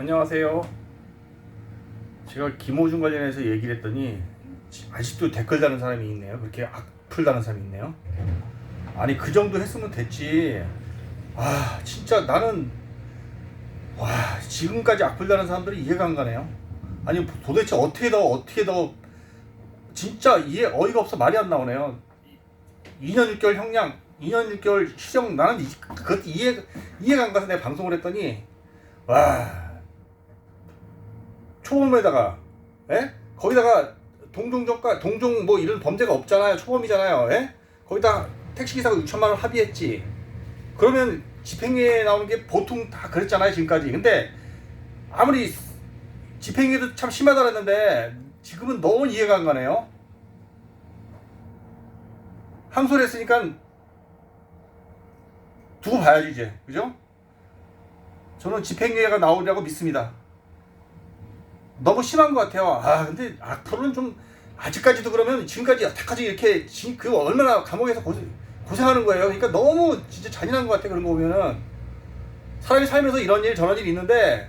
안녕하세요. 제가 김호중 관련해서 얘기를 했더니 아직도 댓글 다는 사람이 있네요. 그렇게 악플 다는 사람이 있네요. 아니 그 정도 했으면 됐지. 아 진짜 나는 와 지금까지 악플 다는 사람들이 이해가 안 가네요. 아니 도대체 어떻게 더 어떻게 더 진짜 이해 어이가 없어 말이 안 나오네요. 2년 6개월 형량, 2년 6개월 시정 나는 이, 그것 이해 이해가 안 가서 내가 방송을 했더니 와 초범에다가 예? 거기다가 동종전과 동종 뭐 이런 범죄가 없잖아요 초범이잖아요 예? 거기다 택시기사가 6천만 원 합의했지 그러면 집행유예 나오는 게 보통 다 그랬잖아요 지금까지 근데 아무리 집행유예도 참 심하다 그랬는데 지금은 너무 이해가 안 가네요 항소를 했으니까 두고 봐야지 이제 그죠? 저는 집행유예가 나오리라고 믿습니다. 너무 심한 것 같아요. 아 근데 앞으로는 좀 아직까지도 그러면 지금까지 여태까지 이렇게 지, 그 얼마나 감옥에서 고생, 고생하는 거예요. 그러니까 너무 진짜 잔인한 것 같아 그런 거 보면은 사람이 살면서 이런 일 저런 일이 있는데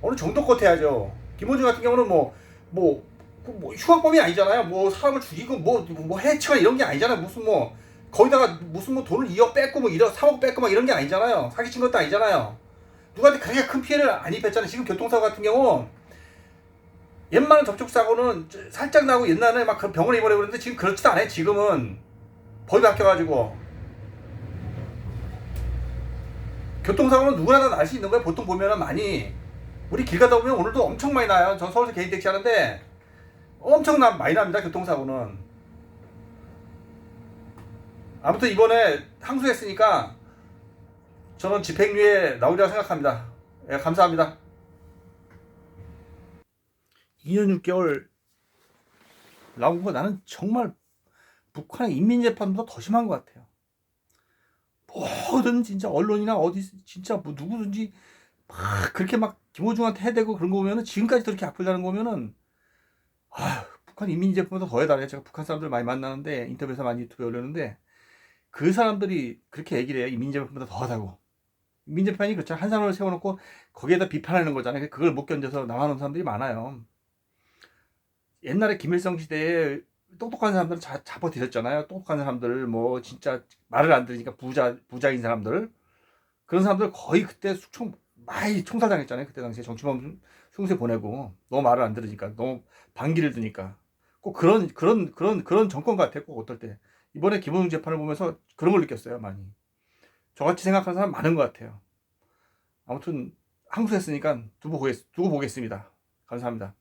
어느 정도껏 해야죠. 김호중 같은 경우는 뭐 뭐, 뭐 흉악범이 아니잖아요. 뭐 사람을 죽이고 뭐, 뭐 해치거나 이런 게 아니잖아요. 무슨 뭐 거기다가 무슨 뭐 돈을 2억 뺏고 뭐 1억 3억 뺏고 막 이런 게 아니잖아요. 사기친 것도 아니잖아요. 누구한테 그렇게 큰 피해를 안 입혔잖아요. 지금 교통사고 같은 경우 웬만한 접촉사고는 살짝 나고 옛날에 막그 병원에 입원해 그랬는데 지금 그렇지도 않아요. 지금은 법이 바뀌어가지고 교통사고는 누구나 다 날 수 있는 거예요. 보통 보면은 많이 우리 길 가다 보면 오늘도 엄청 많이 나요. 전 서울에서 개인 택시 하는데 엄청 나, 많이 납니다. 교통사고는 아무튼 이번에 항소했으니까 저는 집행유예 나오리라고 생각합니다. 예, 감사합니다. 2년 6개월 나온 거 나는 정말 북한의 인민재판보다 더 심한 것 같아요. 모든 진짜 언론이나 어디 진짜 뭐 누구든지 막 그렇게 막 김호중한테 해대고 그런 거 보면은 지금까지 그렇게 악플다는 거 보면은 아 북한 인민재판보다 더 해달래. 제가 북한 사람들 많이 만나는데 인터뷰에서 많이 유튜브에 올렸는데 그 사람들이 그렇게 얘기를 해요. 인민재판보다 더 하다고. 민재판이 그렇죠. 한 사람을 세워놓고 거기에다 비판하는 거잖아요. 그걸 못 견뎌서 나가는 사람들이 많아요. 옛날에 김일성 시대에 똑똑한 사람들은 자, 잡아들였잖아요. 똑똑한 사람들, 뭐, 진짜 말을 안 들으니까 부자, 부자인 사람들. 그런 사람들 거의 그때 숙청, 많이 총살당했잖아요. 그때 당시에 정치범 흉세 보내고. 너무 말을 안 들으니까. 너무 반기를 드니까. 꼭 그런, 그런, 그런, 그런 정권 같아. 꼭 어떨 때. 이번에 김호중 재판을 보면서 그런 걸 느꼈어요. 많이. 저같이 생각하는 사람 많은 것 같아요. 아무튼 항소했으니까 두고, 보겠, 두고 보겠습니다. 감사합니다.